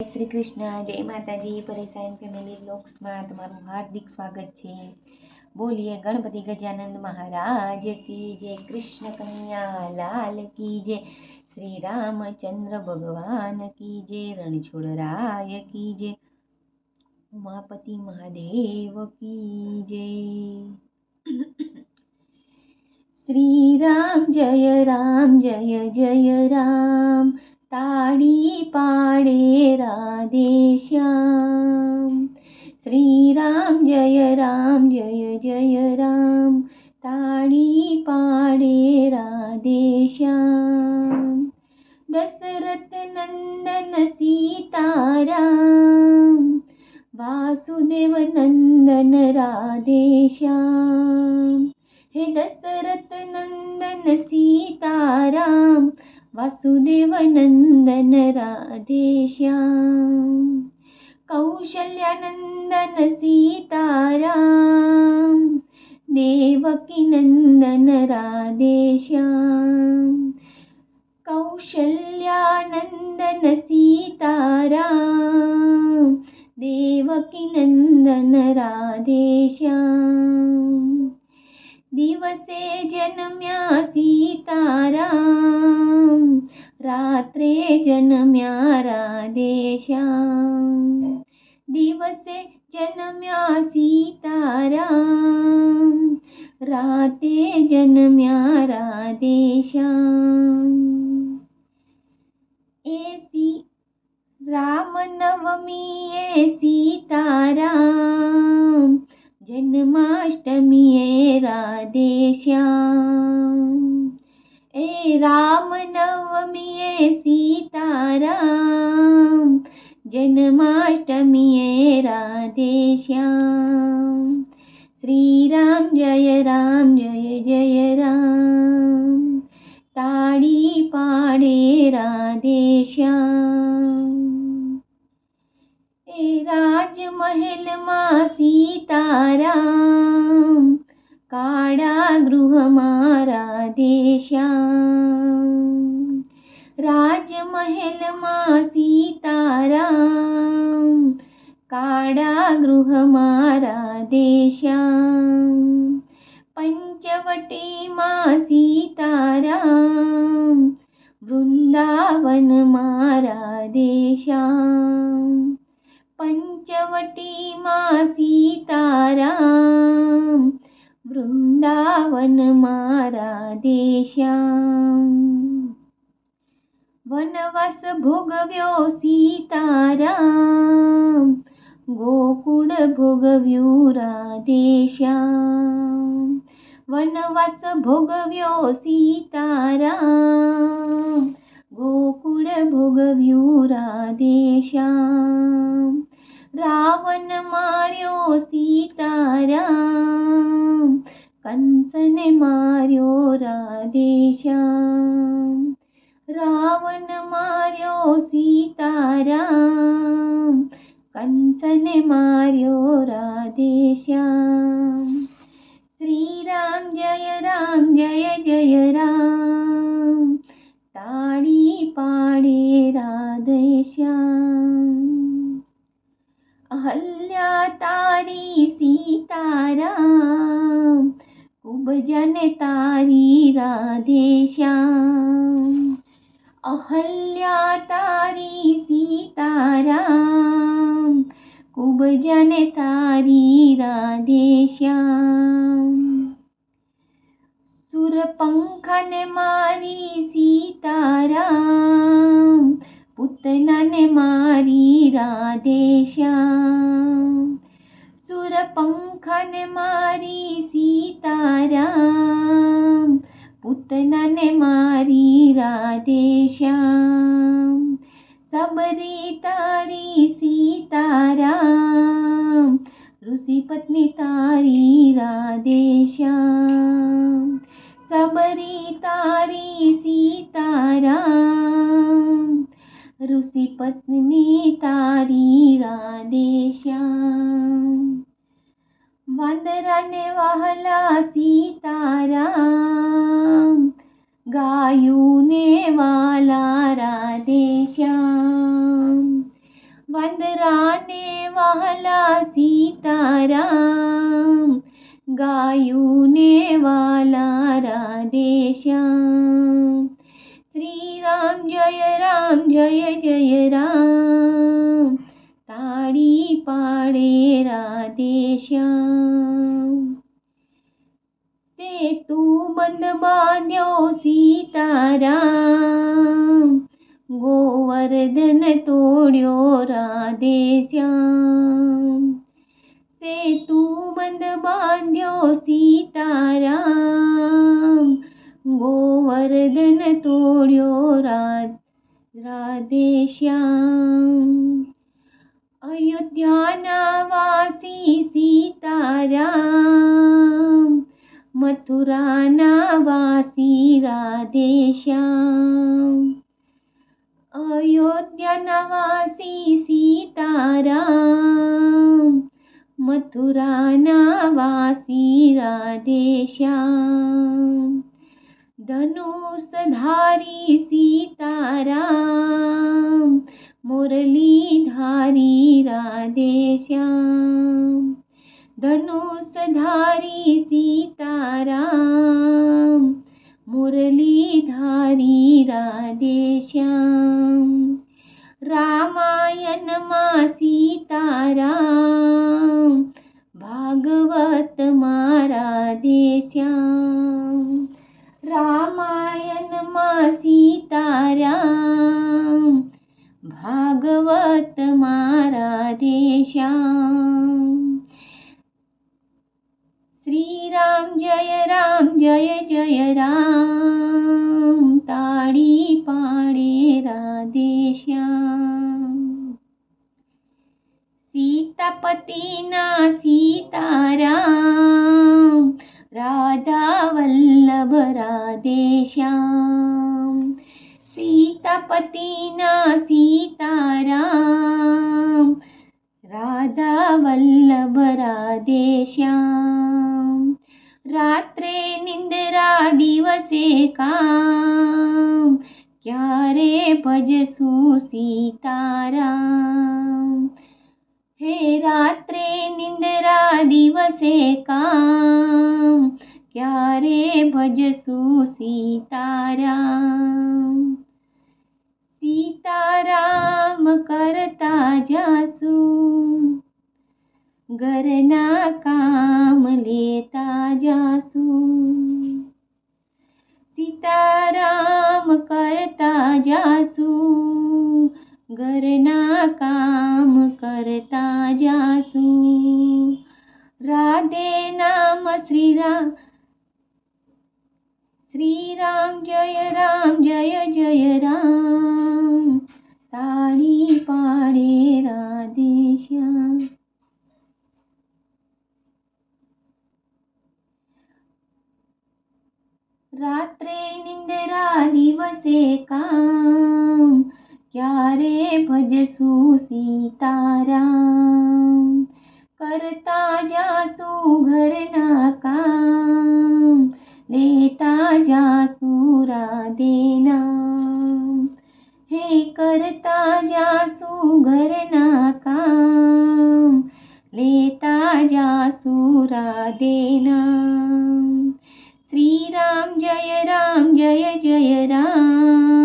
શ્રી કૃષ્ણ જય માતાજી પરેશાન ફેમિલી બ્લોગ્સમાં તમારું હાર્દિક સ્વાગત છે બોલીએ ગણપતિ ગજાનંદ મહારાજ કી જય કૃષ્ણ કનૈયા લાલ કી જય શ્રી રામચંદ્ર ભગવાન કી જય રણછોડરાય કી જય ઉમાપતિ મહાદેવ કી જય શ્રી રામ જય રામ જય જય રામ डीपाडेराधेशा श्रीराम जय राम जय जय राम। ताडी पाडे राधेश्याम दशरथ दशरथनन्दन सीताराम वासुदेवनन्दन राधे राधेश्याम हे दशरथ दशरथनन्दन सीताराम वसुदेवनन्दन राधेश्याम कौशल्यानन्दन सीताराम। नंदन राधेश्याम कौशल्यानन्दन सीताराम। नंदन राधेश्याम દિવસે જન્મ્યા સીતારામ રાત્રે જન્મ્યા રાધે શ્યામ દિવસે જન્મ્યા સીતારામ રાતે જન્મ્યા રાધે શ્યામ એસી રામ નવમી એ સીતારામ જન્માષ્ટમીએ सीताराम काडागृहमारा देश्यां पञ्चवटी मा सीतारां वृन्दावनमारा देश्यां पञ्चवटी मा सीतारां वृन्दावनमारा देश्याम् वनवस भोगव्यो सीताराम। गोकुळ भोगव्यो राधेश्याम। वनवस भोगव्यो सीताराम। કંસને માર્યો રાધે શ્યામ શ્રી રામ જય રામ જય જય રામ તાળી પાડે રાધે શ્યામ અહલ્યા તારી સીતારામ કુબજન તારી રાધે શ્યામ અહલ્યા તારી સીતારામ કુબજન તારી રાધે શ્યામ સુરપંખને મારી સીતારામ પૂતનાને મારી રાધે શ્યામ સુરપંખને મારી સીતારામ तारी तारे सीताराम ऋषि पत्नी तारी राधे श्याम। वंदरन वहला सीताराम गायू ने जय राम। ताड़ी पाड़े राधे श्याम। से तू बंद बांध्यो सीताराम। गोवर्धन तोड़ो राधे श्याम। से तू बंद बांध्यो सीताराम। गोवर्धन तोड़ो राधे राधेश्याम्। अयोध्यानावासी सीताराम। मथुरानावासी राधेश्याम्। अयोध्यानावासी सीताराम। मथुरानावासी राधेश्याम्। धनुषधारी सीताराम मुरलीधारी राधे श्याम। धनुषधारी सीताराम સીતાપતિના સીતારામ રાધા વલ્લભ રાધેશ્યામ સીતાપતિના સીતારામ से का श्री राम जय राम जय जय राम। ताड़ी पाड़े राधे रात्रे निंदरा दिवसे काम। करता जासू घर ना काम लेता जासू देना श्री राम जय राम, जय जय राम।